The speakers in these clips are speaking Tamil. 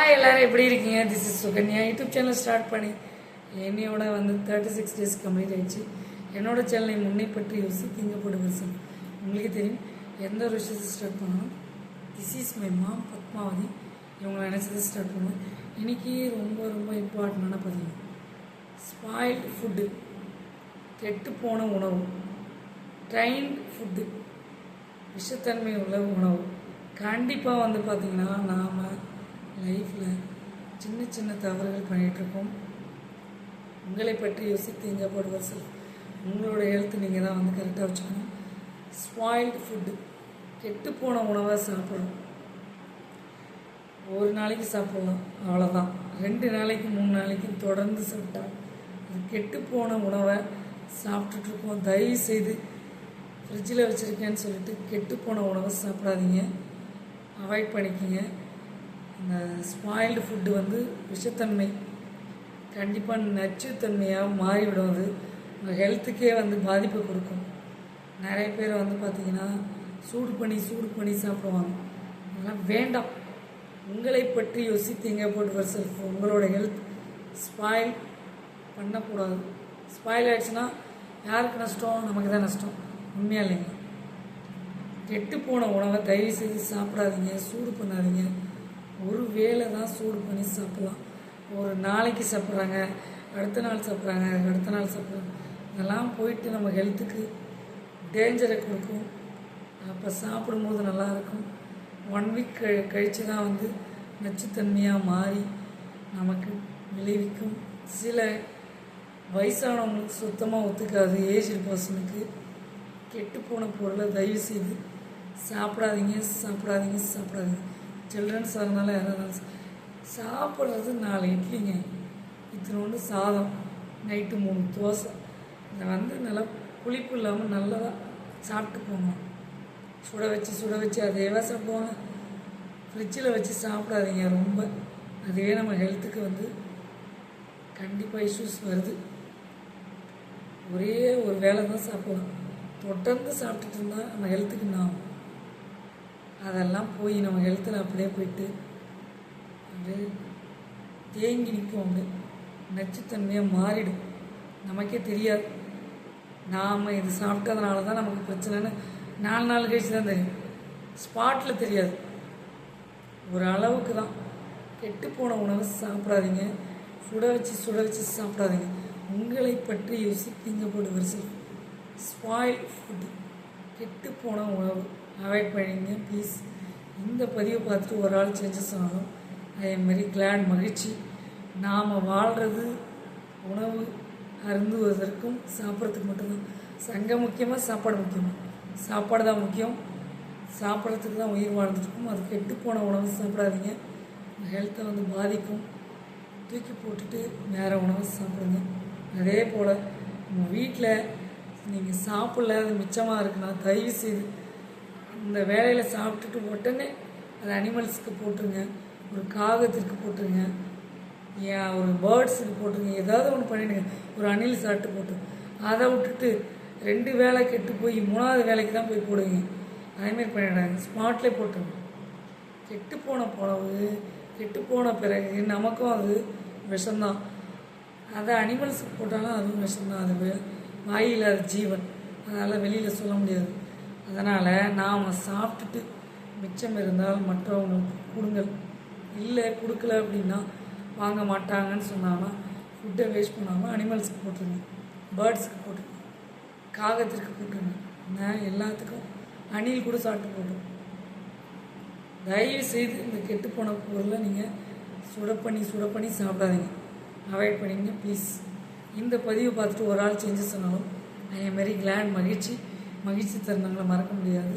ஹாய் எல்லாரும் எப்படி இருக்கீங்க? This is Sukanya YouTube channel start பண்ணி என்னையோட வந்து தேர்ட்டி சிக்ஸ் டேஸ் கம்ப்ளீட் ஆயிடுச்சு. என்னோட சேனலை முன்னே பற்றி யோசி திங்கப்படு வருஷம் உங்களுக்கு தெரியும் எந்த ஒரு விஷயத்தை ஸ்டார்ட் பண்ணணும் this is my mom Padmavathi. இவங்களை நினச்சதை ஸ்டார்ட் பண்ணுவேன். இன்னைக்கு ரொம்ப ரொம்ப இம்பார்ட்டண்டான பதிவு ஸ்பாயில்டு ஃபுட்டு கெட்டு போன உணவு. ட்ரைன்ட் ஃபுட்டு விஷத்தன்மை உள்ள உணவு. கண்டிப்பாக வந்து பார்த்திங்கன்னா நாம் லைஃப்பில் சின்ன சின்ன தவறுகள் பண்ணிகிட்ருக்கோம் உங்களை பற்றி யோசித்து இங்கே போடுவர் சார் உங்களோட ஹெல்த் நீங்கள் தான் வந்து கரெக்டாக வச்சுக்கணும். ஸ்பாயில்டு ஃபுட்டு கெட்டுப்போன உணவை சாப்பிடும் ஒரு நாளைக்கு சாப்பிடலாம். அவ்வளோதான் ரெண்டு நாளைக்கு மூணு நாளைக்கு தொடர்ந்து சாப்பிட்டா அது கெட்டுப்போன உணவை சாப்பிட்டுட்ருக்கோம் தயவு செய்து ஃப்ரிட்ஜில் வச்சுருக்கேன்னு சொல்லிட்டு கெட்டுப்போன உணவை சாப்பிடாதீங்க. அவாய்ட் பண்ணிக்கிங்க. இந்த ஸ்பாயில்டு ஃபுட்டு வந்து விஷத்தன்மை. கண்டிப்பாக நச்சுத்தன்மையாக மாறிவிடும் அது. உங்கள் ஹெல்த்துக்கே வந்து பாதிப்பை கொடுக்கும். நிறைய பேர் வந்து பார்த்திங்கன்னா சூடு பண்ணி சூடு பண்ணி சாப்பிடுவாங்க. அதெல்லாம் வேண்டாம். உங்களை பற்றி யோசித்தீங்க போட்டு செல்ஃப் உங்களோட ஹெல்த் ஸ்பாயில் பண்ணக்கூடாது. ஸ்பாயில் ஆயிடுச்சுன்னா யாருக்கு நஷ்டம்? நமக்கு தான் நஷ்டம். உண்மையா இல்லைங்க கெட்டு போன உணவை தயவு செய்து சாப்பிடாதீங்க சூடு பண்ணாதீங்க. ஒரு வேளை தான் சூடு பண்ணி சாப்பிட்லாம். ஒரு நாளைக்கு சாப்பிட்றாங்க அடுத்த நாள் சாப்பிட்றாங்க அடுத்த நாள் சாப்பிட்றாங்க. இதெல்லாம் போயிட்டு நம்ம ஹெல்த்துக்கு டேஞ்சரை கொடுக்கும். அப்போ சாப்பிடும்போது நல்லாயிருக்கும் ஒன் வீக் கழி கழித்து தான் வந்து நச்சுத்தன்மையாக மாறி நமக்கு விளைவிக்கும். சில வயசானவங்களுக்கு சுத்தமாக ஒத்துக்காது. ஏஜ்டு பர்சனுக்கு கெட்டுப்போன பொருளை தயவு செய்து சாப்பிடாதீங்க சாப்பிடாதீங்க சாப்பிடாதீங்க. சில்ட்ரன்ஸ் இருந்தாலும் யாராக சாப்பிட்றது நாலு இட்லிங்க. இத்தினோண்டு சாதம் நைட்டு மூணு தோசை. இதை வந்து நல்லா புளிப்பு இல்லாமல் நல்லா சாப்பிட்டு போகணும் சுட வச்சு சுட வச்சு அதேவா சாப்பிடுவாங்க. ஃப்ரிட்ஜில் வச்சு சாப்பிடாதீங்க ரொம்ப. அதுவே நம்ம ஹெல்த்துக்கு வந்து கண்டிப்பாக இஷ்யூஸ் வருது. ஒரே ஒரு வேலை தான் சாப்பிடுவோம் தொடர்ந்து சாப்பிட்டுட்டு இருந்தால் நம்ம ஹெல்த்துக்கு நான் அதெல்லாம் போய் நம்ம ஹெல்த்தில் அப்படியே போயிட்டு அப்படியே தேங்கி நிற்கும் அப்படியே நச்சுத்தன்மையாக மாறிடும். நமக்கே தெரியாது. நாம் இது சாப்பிட்டதுனால தான் நமக்கு பிரச்சனைன்னு நாலு நாள் கழிச்சு தான் தெரியும். ஸ்பாட்டில் தெரியாது. ஒரு அளவுக்கு தான். கெட்டுப்போன உணவு சாப்பிடாதீங்க. சுட வச்சு சுட வச்சு சாப்பிடாதீங்க. உங்களை பற்றி யோசிப்பீங்க போட்டு வரிசை ஸ்பாயில் ஃபுட்டு கெட்டு போன உணவு. அவாய்ட் பண்ணிங்க ப்ளீஸ் இந்த பதிவை பார்த்துட்டு ஒரு ஆள் சேஞ்சஸ் ஆகும் அதே மாதிரி கிளாட் மகிழ்ச்சி. நாம் வாழ்கிறது உணவு அருந்துவதற்கும் சாப்பிட்றதுக்கு மட்டும்தான். சங்கம் முக்கியமாக சாப்பாடு முக்கியமாக சாப்பாடு தான் முக்கியம். சாப்பிட்றதுக்கு தான் உயிர் வாழ்ந்துருக்கும். அது கெட்டு போன உணவு சாப்பிடாதீங்க. ஹெல்த்தை வந்து பாதிக்கும். தூக்கி போட்டுட்டு வேறு உணவு சாப்பிடுங்க. அதே போல் உங்கள் வீட்டில் நீங்கள் சாப்பிடல அது மிச்சமாக இருக்குன்னா தயவு செய்து இந்த வேலையில் சாப்பிட்டுட்டு உடனே அது அனிமல்ஸுக்கு போட்டுருங்க ஒரு காகத்திற்கு போட்டுருங்க ஏன் ஒரு பேர்ட்ஸுக்கு போட்டுருங்க ஏதாவது ஒன்று பண்ணிடுங்க ஒரு அணில் சாப்பிட்டு போட்டு. அதை விட்டுட்டு ரெண்டு வேலை கெட்டு போய் மூணாவது வேலைக்கு தான் போய் போடுவீங்க அதேமாரி பண்ணிடுறாங்க. ஸ்மார்ட்லேயே போட்டுருங்க. கெட்டு போன உணவு கெட்டு போன பிறகு நமக்கும் அது விஷம்தான். அதை அனிமல்ஸுக்கு போட்டாலும் அதுவும் விஷம்தான். அது வே- வாயில் அது ஜீவன். அதனால் வெளியில் சொல்ல முடியாது. அதனால் நாம் சாப்பிட்டுட்டு மிச்சம் இருந்தால் மற்றவங்களுக்கு கொடுங்கள். இல்லை கொடுக்கல அப்படின்னா வாங்க மாட்டாங்கன்னு சொன்னாங்கன்னா ஃபுட்டை வேஸ்ட் பண்ணாமல் அனிமல்ஸ்க்கு போட்டுருங்க. பேர்ட்ஸுக்கு போட்டுருங்க. காகத்திற்கு போட்டுருங்க. நான் எல்லாத்துக்கும் அணில் கூட சாப்பிட்டு போட்டுருங்க தயவு செய்து இந்த கெட்டுப்போன பொருளை நீங்கள் சுட பண்ணி சுட பண்ணி சாப்பிடாதீங்க. அவாய்ட் பண்ணிங்க ப்ளீஸ் இந்த பதிவை பார்த்துட்டு ஒரு ஆள் செஞ்சு சொன்னாலும் ஐ எம் வெரி கிளாண்ட் மகிழ்ச்சி. மகிழ்ச்சி தருணங்களை மறக்க முடியாது.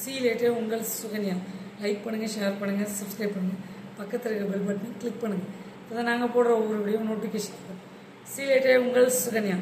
சி லேட்டே உங்கள் சுகன்யா. லைக் பண்ணுங்கள் ஷேர் பண்ணுங்கள் சப்ஸ்கிரைப் பண்ணுங்கள் பக்கத்தில் இருக்க பெல் பட்டனை கிளிக் பண்ணுங்கள் இப்போ தான் நாங்கள் போடுற ஒவ்வொரு வீடியோ நோட்டிஃபிகேஷன் சி லேட்டே உங்கள் சுகன்யா.